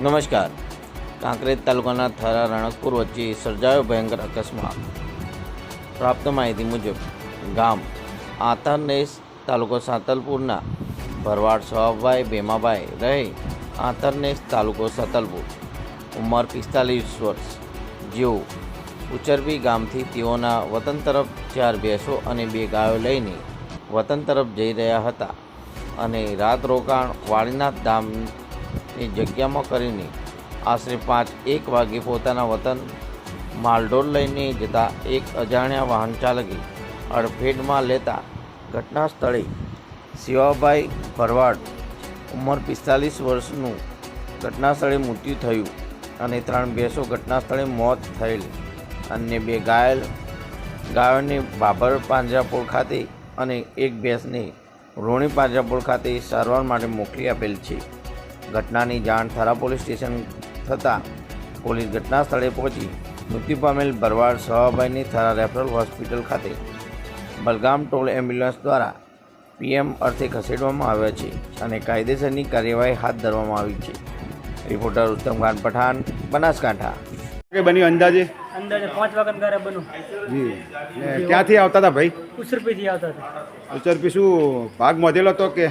નમસ્કાર. કાંકરેજ તાલુકાના થરા રણકપુર વચ્ચે સર્જાયો ભયંકર અકસ્માત. પ્રાપ્ત માહિતી મુજબ, ગામ આંતરનેસ તાલુકો સાતલપુરના ભરવાડ સવાભાઈ ભેમાભાઈ રહે આંતરનેસ તાલુકો સાતલપુર. ઉંમર પિસ્તાલીસ વર્ષ. જેઓ ઉચરબી ગામથી તેઓના વતન તરફ ચાર ભેંસો અને બે ગાયો લઈને વતન તરફ જઈ રહ્યા હતા અને રાત રોકાણ વાળીનાથ ધામની જગ્યામાં કરીને આશરે પાંચ એક વાગે પોતાના વતન માલઢોર લઈને જતા એક અજાણ્યા વાહન ચાલકે અડફેટમાં લેતા ઘટના સ્થળે શિવાભાઈ ભરવાડ, ઉંમર પિસ્તાલીસ વર્ષનું ઘટના સ્થળે મૃત્યુ થયું અને ત્રણ ભેંસો ઘટના સ્થળે મોત થયેલ. અન્ય બે ઘાયલ ગાયોને બાબર પાંજરાપોળ ખાતે અને એક ભેંસને રોણી પાંજરાપોળ ખાતે સારવાર માટે મોકલી આપેલ છે. ઘટનાની જાણ થરા પોલીસ સ્ટેશન થતાં પોલીસ ઘટના સ્થળે પહોંચી. મૃત્યુ પામેલ ભરવાડ સવાભાઈની થરા રેફરલ હોસ્પિટલ ખાતે. બલગામ ટોલ એમ્બ્યુલન્સ દ્વારા પીએમ અર્થે ખસેડવામાં આવ્યા છે અને કાયદેસરની કાર્યવાહી હાથ ધરવામાં આવી છે. રિપોર્ટર ઉત્તમ ખાન પઠાણ બનાસકાંઠા. કે બન્યું અંદાજે? અંદાજે પાંચ વાગ્યા ગારે બનું જી. ક્યાંથી આવતા હતા ભાઈ? ઉસરપીથી આવતા હતા. ઉચરપી શું ભાગ મોધેલો હતો કે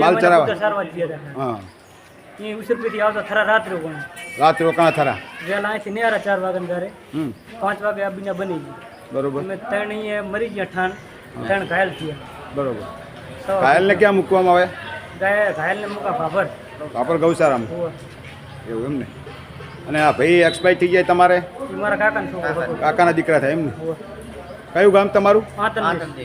માલ હતા. હા. એ ઉસરપીથી આવતા થરા રાત્રે પણ રાત રોકાણા થરા. વહેલા અહીંથી નેરા ચાર વાગે ઘરે. પાંચ વાગે આ બીજા બની ગઈ. બરોબર. અમે ત્રણ અહીંયા મરી ગયા ઠાણ. ત્રણ ઘાયલ થયા. બરોબર. ઘાયલને ક્યાં મૂકવામાં આવે? ઘાયલને મૂકા ભાભર. વાપર ગૌશાળામાં. એવું એમ ને અને આ ભાઈ એક્સપાયર થઈ જાય તમારે? મારા કાકાનો કાકાના દીકરા થાય એમ ને કયું ગામ તમારું? આતંક